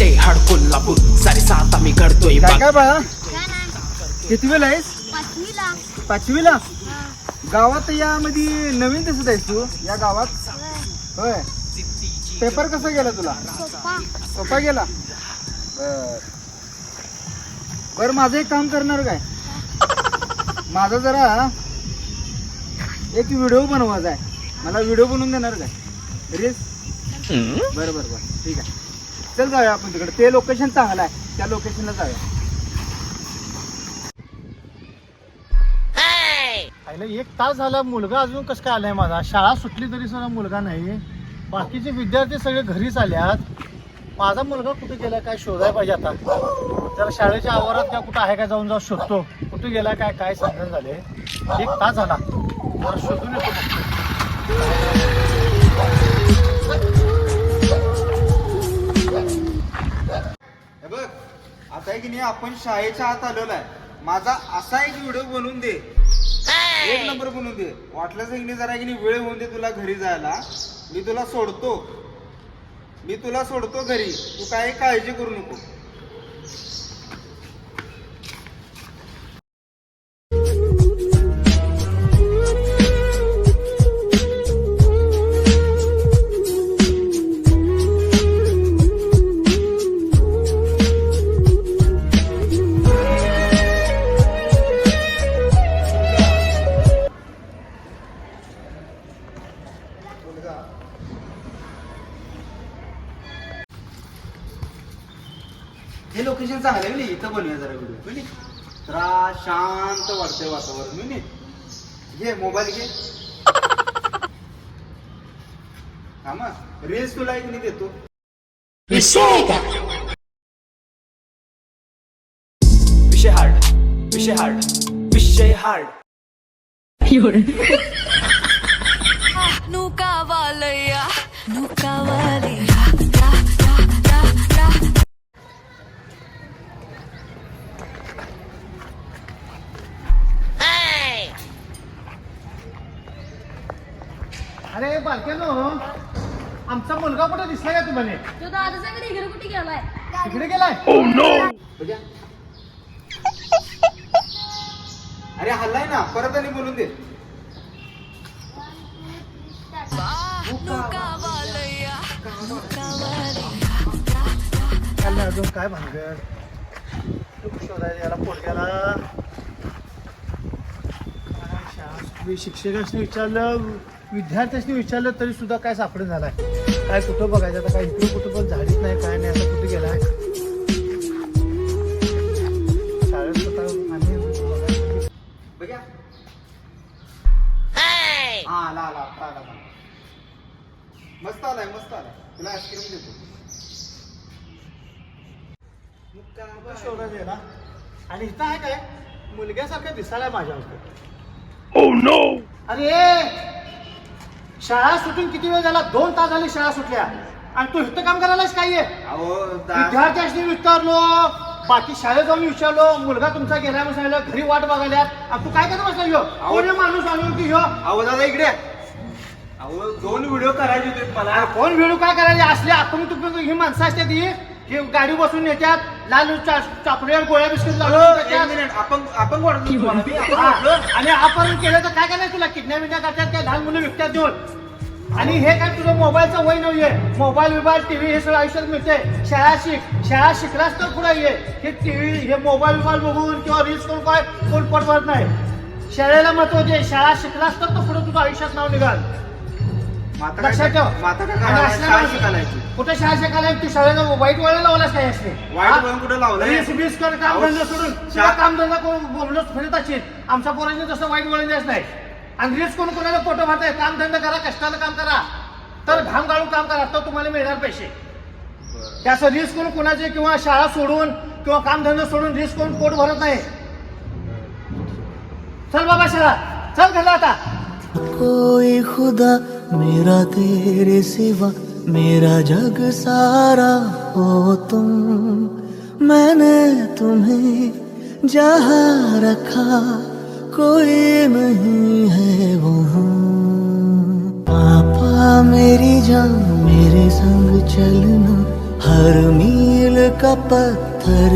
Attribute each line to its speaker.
Speaker 1: विषय हाड कोल्हापूर. सारी सात आम्ही घडतोय
Speaker 2: काय काय बाळा? किती वेळ आहेस?
Speaker 3: पाचवीला.
Speaker 2: पाचवीला?
Speaker 3: हा.
Speaker 2: गावात यामध्ये नवीन दिसत आहेस तू या गावात?
Speaker 3: होय.
Speaker 2: पेपर कसा गेला तुला?
Speaker 3: सोपा.
Speaker 2: सोपा गेला? बर. बर माझं एक काम करणार काय? माझा जरा एक व्हिडिओ बनवायचा आहे. मला व्हिडिओ बनवून देणार काय? रील्स बरं बरं बरं. ठीक आहे. चल जाऊया आपण तिकडे. ते लोकेशन चांगलं आहे. त्या लोकेशनला जाऊया.
Speaker 4: आईला एक तास झाला मुलगा अजून कसं काय आलाय माझा? शाळा सुटली तरी सुद्धा मुलगा नाही बाकीचे विद्यार्थी सगळे घरीच आल्यात. माझा मुलगा कुठे गेला काय शोधायला पाहिजे आता? जरा शाळेच्या आवारात काय कुठं आहे का जाऊन जाऊ शोधतो कुठे गेला काय काय सांगण झाले एक तास झाला. जरा शोधून येतो.
Speaker 2: आपण शाळेच्या आत आलेलो आहे. माझा असा एक व्हिडिओ बनवून दे. एक नंबर बनवून दे. वाटलंच की जरा की वेळ होऊन दे तुला घरी जायला. मी तुला सोडतो. मी तुला सोडतो घरी. तू काही काळजी करू नको. हे लोकेशन चांगलं आहे नाही इथं बनवूया जरा व्हिडिओ म्हणजे जरा शांत वाटतंय वातावरण म्हणजे घे मोबाईल घे. हा मग रील्स तुला एक नाही देतो.
Speaker 1: विषय हार्ड विषय हार्ड विषय हार्ड
Speaker 5: nunca valía.
Speaker 4: अरे बालक्यानो आमचा मुलगा कुठे दिसला का तुम्हाला?
Speaker 3: तो दादाचा घरी घरी कुठे गेलाय?
Speaker 4: तिकडे गेलाय?
Speaker 2: बघा. अरे हल्लाय ना परत आणि बोलून दे.
Speaker 4: चाललंय अजून काय भानगड? तो शोधायला याला पोटग्याला काय शाळा शिक्षकांनी विचारलं विद्यार्थ्यांनी विचारलं तरी सुद्धा काय सापडे झालाय. काय कुठं बघायचं? आता काय इकडे कुठं पण झाडीच नाही काय नाही आता कुठे गेलाय? शाळेत स्वतः आम्ही बघायचं.
Speaker 2: बघा हा आला आला आता आला आला. मस्त आलाय मस्त आलाय. तुला आईस्क्रीम देतो.
Speaker 4: आणि इथं आहे काय? मुलग्यासारखं दिसायला माझ्या अरे शाळा सुटून किती वेळ झाला? दोन तास झाली शाळा सुटल्या. आणि तू इथं काम करायलाच काय
Speaker 2: अहो दा-
Speaker 4: विद्यार्थ्यांनी विचारलो. बाकी शाळेत जाऊन विचारलो. मुलगा तुमचा गेला म्हणून सांगितलं घरी वाट बघायला. आणि तू काय करत बसला ह्यो कोणी माणूस आणून की ह्यो
Speaker 2: अहो दादा इकडे. अहो दोन व्हिडिओ करायचे होते मला.
Speaker 4: कोण वेळू काय करायला? असले आपण तुम्ही ही माणसं असते ती ही गाडी बसून येतात लाल चॉकलेट गोळ्या बिस्किट
Speaker 2: आपण आपण.
Speaker 4: आणि आपण केलं तर काय करायचं तुला? किडनॅप विडनॅप करतात काय? लहान मुलं विकतात देऊन आणि हे काय तुझं मोबाईलचं वय नाहीये. मोबाईल बिबाईल टीव्ही हे सगळं आयुष्यात मिळते शाळा शिक. शाळा शिकलास तर पुढे ये. हे टीव्ही हे मोबाईल बिबाईल बघून किंवा रील्स करून काय कोण पडवत नाही. शाळेला महत्त्व दे. शाळा शिकलास तर तो पुढे तुझं आयुष्यात नाव निघाल. लक्षात
Speaker 2: काय
Speaker 4: ठेव. आणि? असल्या माणसं-
Speaker 2: शिकायला यायची.
Speaker 4: कुठे शाळा शिकायला? तू शाळेला वाईट वळण लावलास काय असते
Speaker 2: वाईट वळण कुठं लावलंय?
Speaker 4: रील्स बीस कर काम
Speaker 2: अहो,
Speaker 4: धंदा सोडून
Speaker 2: शा-
Speaker 4: तुला काम धंदा करून बोलणं फिरत असेल आमच्या पोरांनी तसं वाईट वळण द्यायच नाही. आणि रील्स कोण कोणाला फोटो मारताय? काम धंदा करा कष्टानं काम करा. तर घाम गाळून काम करा तर तुम्हाला मिळणार पैसे. त्याचं रील्स करून कोणाचे किंवा शाळा सोडून किंवा काम धंदा सोडून रील्स करून पोट भरत नाही? चल बाबा शाळा. चल घरला आता.
Speaker 6: कोई खुदा मेरा तेरे सिवा मेरा जग सारा हो तुम। मैंने तुम्हें जहाँ रखा कोई नहीं है वहाँ पापा मेरी जान मेरे संग चलना हर मील का पत्थर